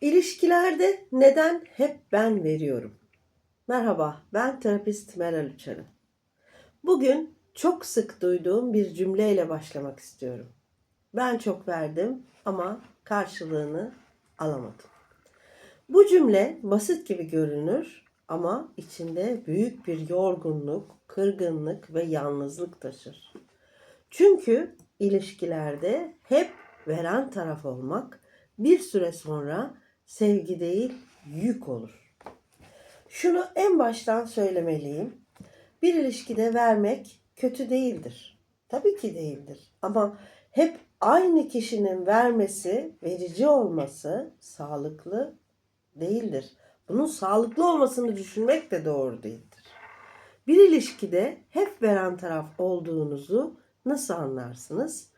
İlişkilerde neden hep ben veriyorum? Merhaba, ben terapist Meral Uçarı. Bugün çok sık duyduğum bir cümleyle başlamak istiyorum. Ben çok verdim ama karşılığını alamadım. Bu cümle basit gibi görünür ama içinde büyük bir yorgunluk, kırgınlık ve yalnızlık taşır. Çünkü ilişkilerde hep veren taraf olmak bir süre sonra sevgi değil yük olur. Şunu en baştan söylemeliyim. Bir ilişkide vermek kötü değildir. Tabii ki değildir. Ama hep aynı kişinin vermesi, verici olması sağlıklı değildir. Bunun sağlıklı olmasını düşünmek de doğru değildir. Bir ilişkide hep veren taraf olduğunuzu nasıl anlarsınız?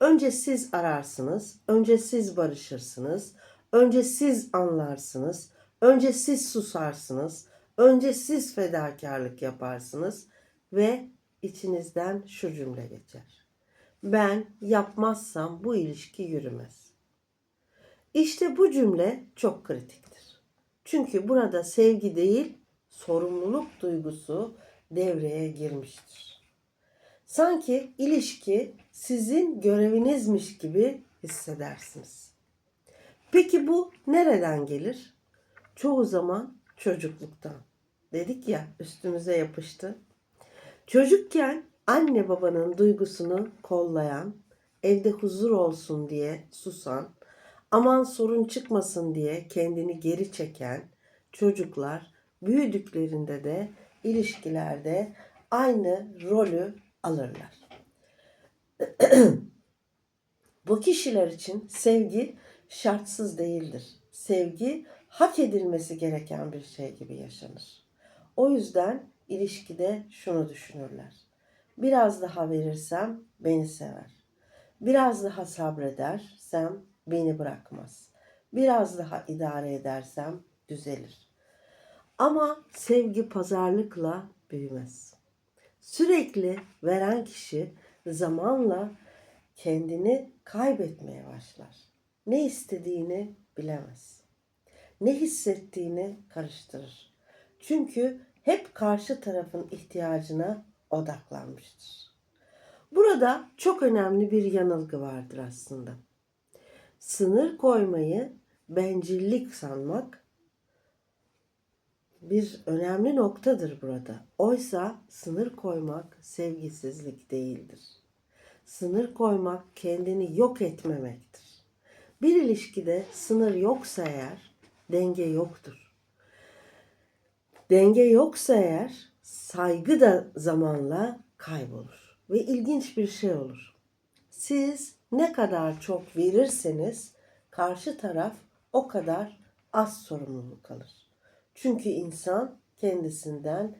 Önce siz ararsınız, önce siz barışırsınız, önce siz anlarsınız, önce siz susarsınız, önce siz fedakarlık yaparsınız ve içinizden şu cümle geçer. Ben yapmazsam bu ilişki yürümez. İşte bu cümle çok kritiktir. Çünkü burada sevgi değil, sorumluluk duygusu devreye girmiştir. Sanki ilişki sizin görevinizmiş gibi hissedersiniz. Peki bu nereden gelir? Çoğu zaman çocukluktan. Dedik ya üstümüze yapıştı. Çocukken anne babanın duygusunu kollayan, evde huzur olsun diye susan, aman sorun çıkmasın diye kendini geri çeken çocuklar büyüdüklerinde de ilişkilerde aynı rolü alırlar. Bu kişiler için sevgi şartsız değildir. Sevgi hak edilmesi gereken bir şey gibi yaşanır. O yüzden ilişkide şunu düşünürler. Biraz daha verirsem beni sever. Biraz daha sabredersem beni bırakmaz. Biraz daha idare edersem düzelir. Ama sevgi pazarlıkla büyümez. Sürekli veren kişi zamanla kendini kaybetmeye başlar. Ne istediğini bilemez. Ne hissettiğini karıştırır. Çünkü hep karşı tarafın ihtiyacına odaklanmıştır. Burada çok önemli bir yanılgı vardır aslında. Sınır koymayı bencillik sanmak bir önemli noktadır burada. Oysa sınır koymak sevgisizlik değildir. Sınır koymak kendini yok etmemektir. Bir ilişkide sınır yoksa eğer denge yoktur. Denge yoksa eğer saygı da zamanla kaybolur ve ilginç bir şey olur. Siz ne kadar çok verirseniz karşı taraf o kadar az sorumluluk alır. Çünkü insan kendisinden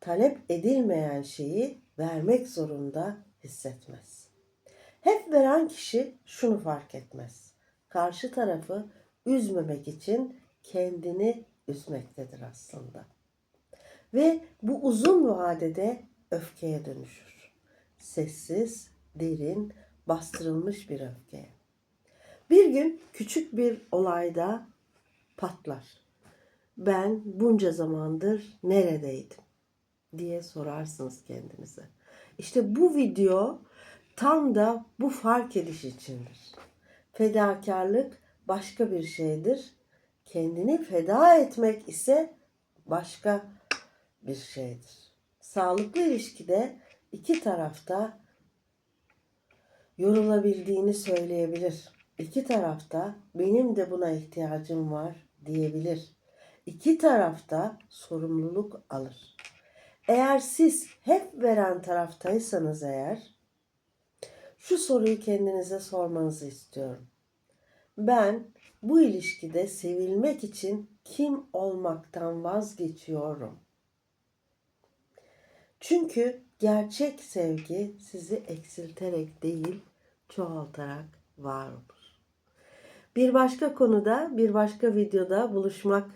talep edilmeyen şeyi vermek zorunda hissetmez. Hep veren kişi şunu fark etmez. Karşı tarafı üzmemek için kendini üzmektedir aslında. Ve bu uzun vadede öfkeye dönüşür. Sessiz, derin, bastırılmış bir öfkeye. Bir gün küçük bir olayda patlar. Ben bunca zamandır neredeydim diye sorarsınız kendinize. İşte bu video tam da bu fark ediş içindir. Fedakarlık başka bir şeydir. Kendini feda etmek ise başka bir şeydir. Sağlıklı ilişkide iki tarafta yorulabildiğini söyleyebilir. İki tarafta benim de buna ihtiyacım var diyebilir. İki tarafta sorumluluk alır. Eğer siz hep veren taraftaysanız eğer şu soruyu kendinize sormanızı istiyorum. Ben bu ilişkide sevilmek için kim olmaktan vazgeçiyorum? Çünkü gerçek sevgi sizi eksilterek değil, çoğaltarak var olur. Bir başka konuda, bir başka videoda buluşmak,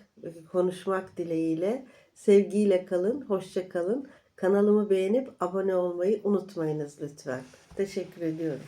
konuşmak dileğiyle sevgiyle kalın, hoşça kalın. Kanalımı beğenip abone olmayı unutmayınız lütfen. Teşekkür ediyorum.